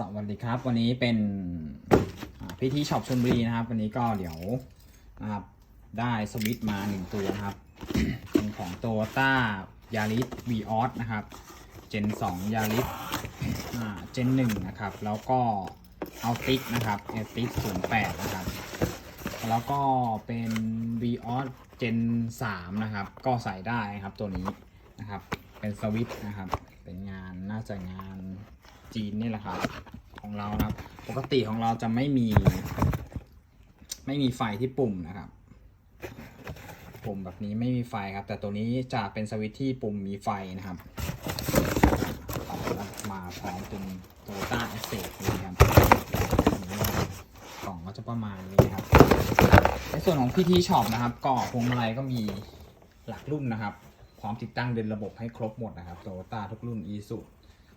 สวัสดีครับ วันนี้เป็นพิธีช็อปชลบุรีนะครับ วันนี้ก็เดี๋ยวนะครับได้สวิตมาหนึ่งตัวนะครับ เป็นของโตต้ายาริสวีออสนะครับ เจน2ยาริสเจน1นะครับ แล้วก็เอาติกนะครับเอติก08นย์แปดนะครับ แล้วก็เป็น v ีออสเจน3นะครับ ก็ใส่ได้ครับตัวนี้นะครับ เป็นสวิตนะครับ เป็นงานน่าจะงาน จีนนี่แหละครับ ของเรานะครับ ปกติของเราจะไม่มี ไม่มีไฟที่ปุ่มนะครับ ปุ่มแบบนี้ไม่มีไฟครับ แต่ตัวนี้จะเป็นสวิตช์ที่ปุ่มมีไฟนะครับมาพร้อมเป็น Toyota a s s e t นี่ครับนี่นะครับกล่องก็จะประมาณนี้ครับ ในส่วนของ PT Shop นะครับก็พวงมาลัยก็มีหลักรุ่นนะครับ พร้อมติดตั้งเดินระบบให้ครบหมดนะครับ Toyota ทุกรุ่น Isuzu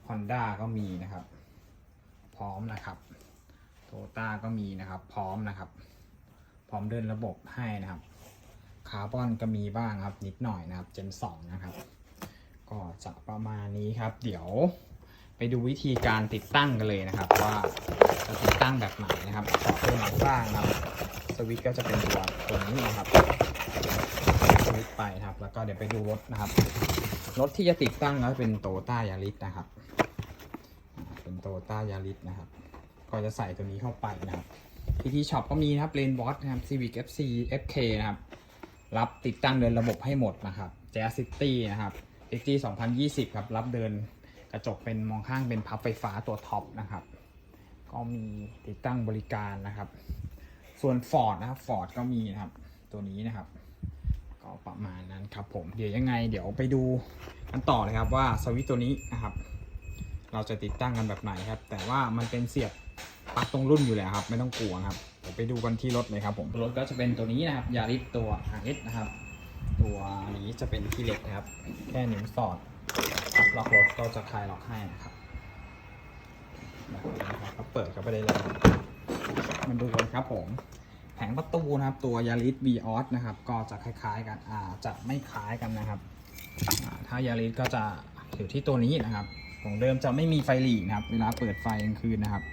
Honda ก็มีนะครับ พร้อมนะครับ Toyota ก็มีนะครับ พร้อมนะครับ พร้อมเดินระบบให้นะครับคาร์บอนก็มีบ้างครับนิดหน่อยนะครับ Gen 2 นะครับ ก็จะประมาณนี้ครับ เดี๋ยวไปดูวิธีการติดตั้งกันเลยนะครับ ว่าจะติดตั้งแบบไหนนะครับต่อตัวหลังบ้างนะครับ สวิตก็จะเป็นตัวตัวนี้นะครับ สวิตช์ไปนะครับ แล้วก็เดี๋ยวไปดูรถนะครับ รถที่จะติดตั้งก็เป็นโตต้ายาริสนะครับ เป็นโตต้ายาริสนะครับ ก็จะใส่ตัวนี้เข้าไปนะครับพีทีช็อปก็มีนะครับเลนบอสนะครับ Civic FC FK นะครับ รับติดตั้งเดินระบบให้หมดนะครับ Jazz City นะครับ XG 2020ครับ รับเดินกระจกเป็นมองข้างเป็นพับไฟฟ้าตัวท็อปนะครับ ก็มีติดตั้งบริการนะครับ ส่วน Ford นะครับ Ford ก็มีนะครับ ตัวนี้นะครับ ก็ประมาณนั้นครับผมเดี๋ยวยังไงเดี๋ยวไปดูกันต่อเลยครับว่าสวิตช์ตัวนี้นะครับ เราจะติดตั้งกันแบบไหนครับ แต่ว่ามันเป็นเสียบปลั๊กตรงรุ่นอยู่แล้วครับ ไม่ต้องกลัวนะครับเดี๋ยวไปดูกันที่รถเลยครับผมรถก็จะเป็นตัวนี้นะครับยาริสตัว RS นะครับ ตัวนี้จะเป็นที่เหล็กนะครับ แค่นิ้วสอดล็อกรถก็จะคลายล็อกให้นะครับแบบนี้นะครับก็เปิดเข้าไปได้เลยมันดูกันครับผมแผงประตูนะครับ ตัวยาริส v ีออสนะครับ ก็จะคล้ายๆกันอ่าจะไม่คล้ายกันนะครับถ้ายาริสก็จะอยู่ที่ตัวนี้นะครับของเดิมจะไม่มีไฟหลีนะครับ เวลาเปิดไฟกลางคืนนะครับ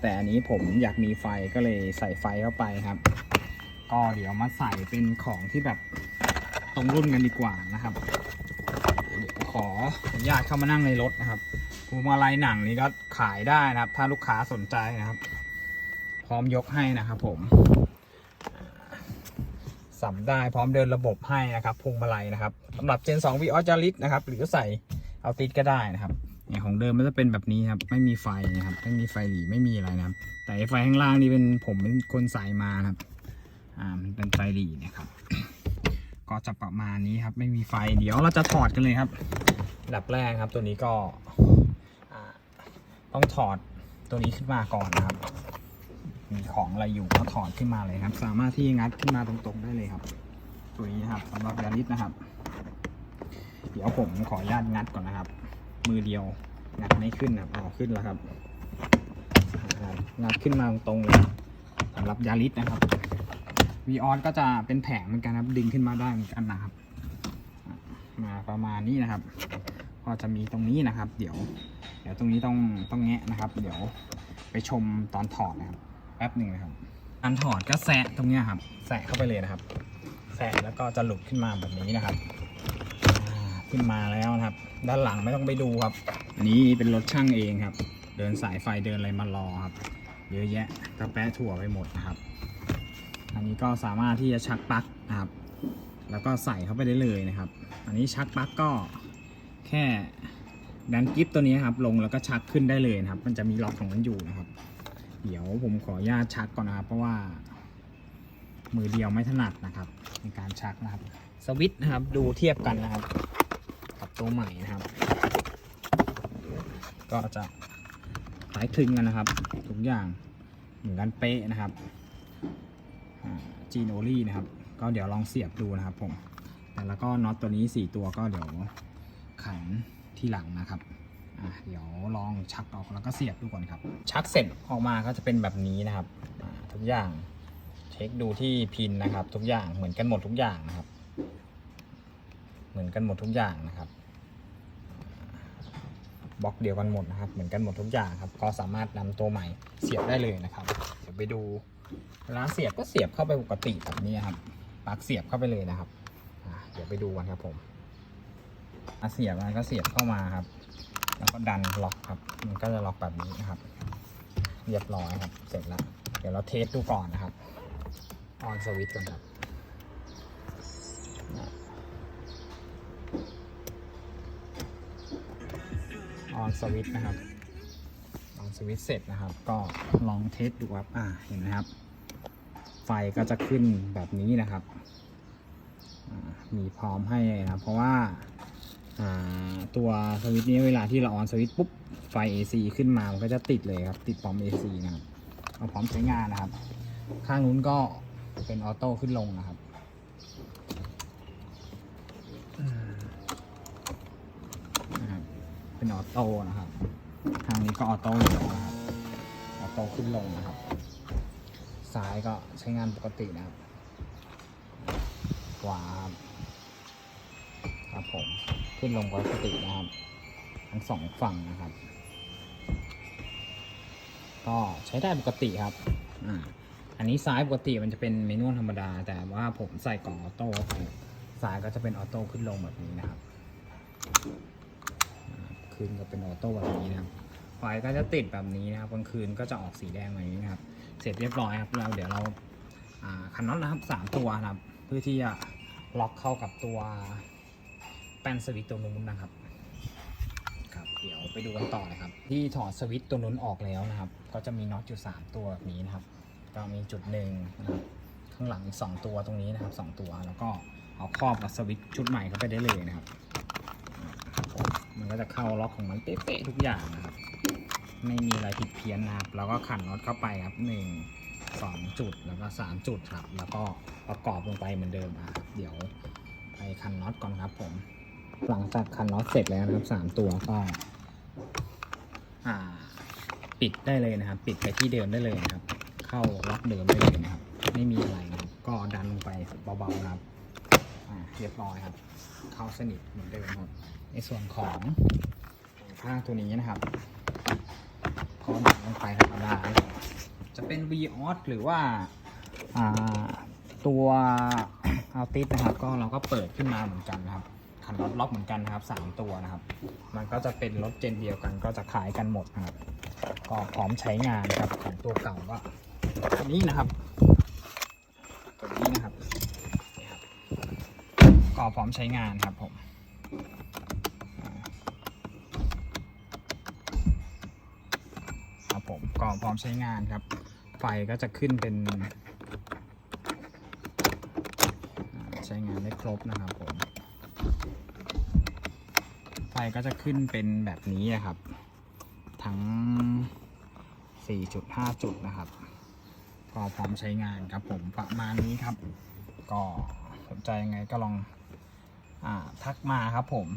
แต่อันนี้ผมอยากมีไฟก็เลยใส่ไฟเข้าไปครับ ก็เดี๋ยวมาใส่เป็นของที่แบบตรงรุ่นกันดีกว่านะครับ ขออนุญาตเข้ามานั่งในรถนะครับพวงมาลัยหนังนี้ก็ขายได้นะครับ ถ้าลูกค้าสนใจนะครับ พร้อมยกให้นะครับผม สัมได้พร้อมเดินระบบให้นะครับพวงมาลัยนะครับสำหรับ Gen 2 v ีออจาริสนะครับหรือใส่เอาติดก็ได้นะครับอย่างของเดิมมันจะเป็นแบบนี้ครับไม่มีไฟนะครับไม่มีไฟหลีไม่มีอะไรนะครับ แต่ไฟข้างล่างนี่เป็นผมเป็นคนใส่มาครับอ่ามันเป็นไฟหลีนะครับ ก็จะประมาณนี้ครับ ไม่มีไฟเดี๋ยวเราจะถอดกันเลยครับดับแรกครับตัวนี้ก็ต้องถอดตัวนี้ขึ้นมาก่อนนะครับ มีของอะไรอยู่ก็ถอดขึ้นมาเลยครับ สามารถที่งัดขึ้นมาตรงๆได้เลยครับ ตัวนี้ครับสำหรับยาริสนะครับ เดี๋ยวผมขออนุญาตงัดก่อนนะครับ มือเดียวงัดไม่ขึ้นนะครับอ๋อขึ้นแล้วครับงัดขึ้นมาตรงๆเลยสำหรับยาริสนะครับวีออสก็จะเป็นแผงเหมือนกันครับ ดึงขึ้นมาได้เหมือนกันนะครับ มาประมาณนี้นะครับ ก็จะมีตรงนี้นะครับ เดี๋ยว เดี๋ยวตรงนี้ต้องต้องแงะนะครับ เดี๋ยวไปชมตอนถอดนะครับ แป๊บหนึ่งนะครับการถอดก็แสะตรงเนี้ยครับ แสะเข้าไปเลยนะครับ แสะแล้วก็จะหลุดขึ้นมาแบบนี้นะครับอ่าขึ้นมาแล้วนะครับ ด้านหลังไม่ต้องไปดูครับ อันนี้เป็นรถช่างเองครับ เดินสายไฟเดินอะไรมารอครับ เยอะแยะกระแปะถั่วไปหมดนะครับ อันนี้ก็สามารถที่จะชักปลั๊กนะครับ แล้วก็ใส่เข้าไปได้เลยนะครับ อันนี้ชักปลั๊กก็แค่ดันกิฟตัวนี้ครับลงแล้วก็ชักขึ้นได้เลยนะครับ มันจะมีล็อกของมันอยู่นะครับ เดี๋ยวผมขออนุญาตชักก่อนนะครับ เพราะว่า มือเดียวไม่ถนัดนะครับ ในการชักนะครับ สวิตช์นะครับ ดูเทียบกันนะครับ กับตัวใหม่นะครับ ก็จะคล้ายคลึงกันนะครับ ทุกอย่างเหมือนกันเป๊ะนะครับจีโอลี่นะครับ ก็เดี๋ยวลองเสียบดูนะครับผมแล้วก็น็อตตัวนี้ 4 ตัวก็เดี๋ยวขันที่หลังนะครับ อะเดี๋ยวลองชักออกแล้วก็เสียบดูก่อนครับ ชักเสร็จออกมาก็จะเป็นแบบนี้นะครับอ่าทุกอย่างเช็คดูที่พินนะครับ ทุกอย่างเหมือนกันหมดทุกอย่างนะครับ เหมือนกันหมดทุกอย่างนะครับบล็อกเดียวกันหมดนะครับ เหมือนกันหมดทุกอย่างครับ ก็สามารถนำตัวใหม่เสียบได้เลยนะครับ เดี๋ยวไปดูเวลาเสียบก็เสียบเข้าไปปกติแบบนี้ครับปลั๊กเสียบเข้าไปเลยนะครับเดี๋ยวไปดูกันครับผมเสียบมันก็เสียบเข้ามาครับ แล้วก็ดันล็อกครับ มันก็จะล็อกแบบนี้นะครับ เรียบร้อยครับ เสร็จแล้ว เดี๋ยวเราเทสดูก่อนนะครับ ออนสวิตช์ก่อนครับออนสวิตช์นะครับออนสวิตช์เสร็จนะครับ ก็ลองเทสดูครับ อ่า เห็นไหมครับ ไฟก็จะขึ้นแบบนี้นะครับ มีพร้อมให้นะครับเพราะว่า ตัวสวิตช์นี้เวลาที่เราออนสวิตช์ปุ๊บไฟ AC ขึ้นมามันก็จะติดเลยครับ ติดพร้อม AC นะครับเอาพร้อมใช้งานนะครับ ข้างนู้นก็เป็นออโต้ขึ้นลงนะครับนะครับ เป็นออโต้นะครับทางนี้ก็ออโต้อยู่แล้วนะครับออโต้ขึ้นลงนะครับซ้ายก็ใช้งานปกตินะครับขวาครับ ครับผมขึ้นลงปกตินะครับ ทั้งสองฝั่งนะครับ ก็ใช้ได้ปกติครับอ่าอันนี้ซ้ายปกติมันจะเป็นเมนูธรรมดา แต่ว่าผมใส่กล่องออโต้ไปซ้ายก็จะเป็นออโต้ขึ้นลงแบบนี้นะครับอ่าขึ้นก็เป็นออโต้แบบนี้นะครับไฟก็จะติดแบบนี้นะครับกลางคืนก็จะออกสีแดงแบบนี้นะครับ เสร็จเรียบร้อยครับเราเดี๋ยวเราอ่าคันน็อตนะครับสามตัวนะครับ เพื่อที่จะล็อกเข้ากับตัว แป้นสวิตตัวนู้นนะครับครับเดี๋ยวไปดูกันต่อเลยครับ ที่ถอดสวิตตัวนู้นออกแล้วนะครับ ก็จะมีน็อตอยู่3ตัวแบบนี้นะครับก็มีจุดหนึ่งนะครับข้างหลังอีก2ตัวตรงนี้นะครับ 2 ตัวแล้วก็เอาครอบกับสวิตชุดใหม่เข้าไปได้เลยนะครับ มันก็จะเข้าล็อกของมันเป๊ะๆทุกอย่างนะครับ ไม่มีอะไรผิดเพี้ยนนะครับ แล้วก็ขันน็อตเข้าไปครับหนึ่งสองจุดแล้วก็สามจุดครับ แล้วก็ประกอบลงไปเหมือนเดิมอะครับ เดี๋ยวไปขันน็อตก่อนครับผม หลังจากคันน็อตเสร็จแล้วนะครับสามตัวก็ปิดได้เลยนะครับ ปิดไปที่เดิมได้เลยนะครับ เข้าล็อกเดิมได้เลยนะครับ ไม่มีอะไรนะครับ ก็ดันลงไปเบาๆนะครับเรียบร้อยครับ เข้าสนิทเหมือนเดิมครับในส่วนของข้างตัวนี้นะครับพอดันลงไปธรรมดาจะเป็น v o s หรือว่าอ่าตัวเอาติสนะครับ ก็เราก็เปิดขึ้นมาเหมือนกันนะครับ ขันน็อตล็อกเหมือนกันนะครับสามตัวนะครับ มันก็จะเป็นรถเจนเดียวกันก็จะขายกันหมดนะครับก็พร้อมใช้งานครับของตัวเก่าก็ตัวนี้นะครับตัวนี้นะครับนี่ครับก็พร้อมใช้งานครับผมอ่าครับผมก็พร้อมใช้งานครับ ไฟก็จะขึ้นเป็นใช้งานได้ครบนะครับผม ไฟก็จะขึ้นเป็นแบบนี้นะครับ ทั้ง4จุด5จุดนะครับ ก็พร้อมใช้งานครับผมประมาณนี้ครับ ก็สนใจยังไงก็ลองอทักมาครับผม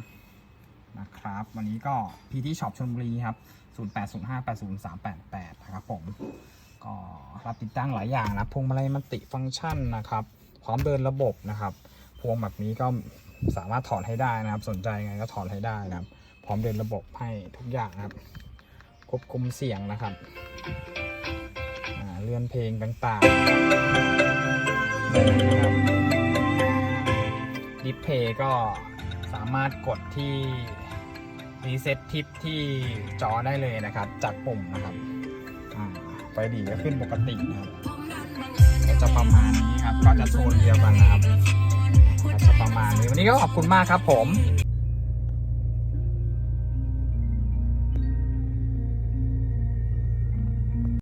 นะครับ วันนี้ก็พีที่ช็อปชลบุรีครับ 0805803388 นะครับผม ก็รับติดตั้งหลายอย่างนะพวงมาลัยมันติฟังก์ชันนะครับ พร้อมเดินระบบนะครับ พวงแบบนี้ก็ สามารถถอดให้ได้นะครับ สนใจไงก็ถอดให้ได้นะครับ พร้อมเดินระบบให้ทุกอย่างนะครับ ควบคุมเสียงนะครับเลื่อนเพลงต่างๆนะครับดิสเพย์ก็สามารถกดที่รีเซ็ตทิปที่จอได้เลยนะครับ จากปุ่มนะครับไฟดีก็ขึ้นปกตินะครับ ก็จะประมาณนี้ครับ ก็จะโซนเดียวกันนะครับ ประมาณนี้วันนี้ก็ขอบคุณมากครับผม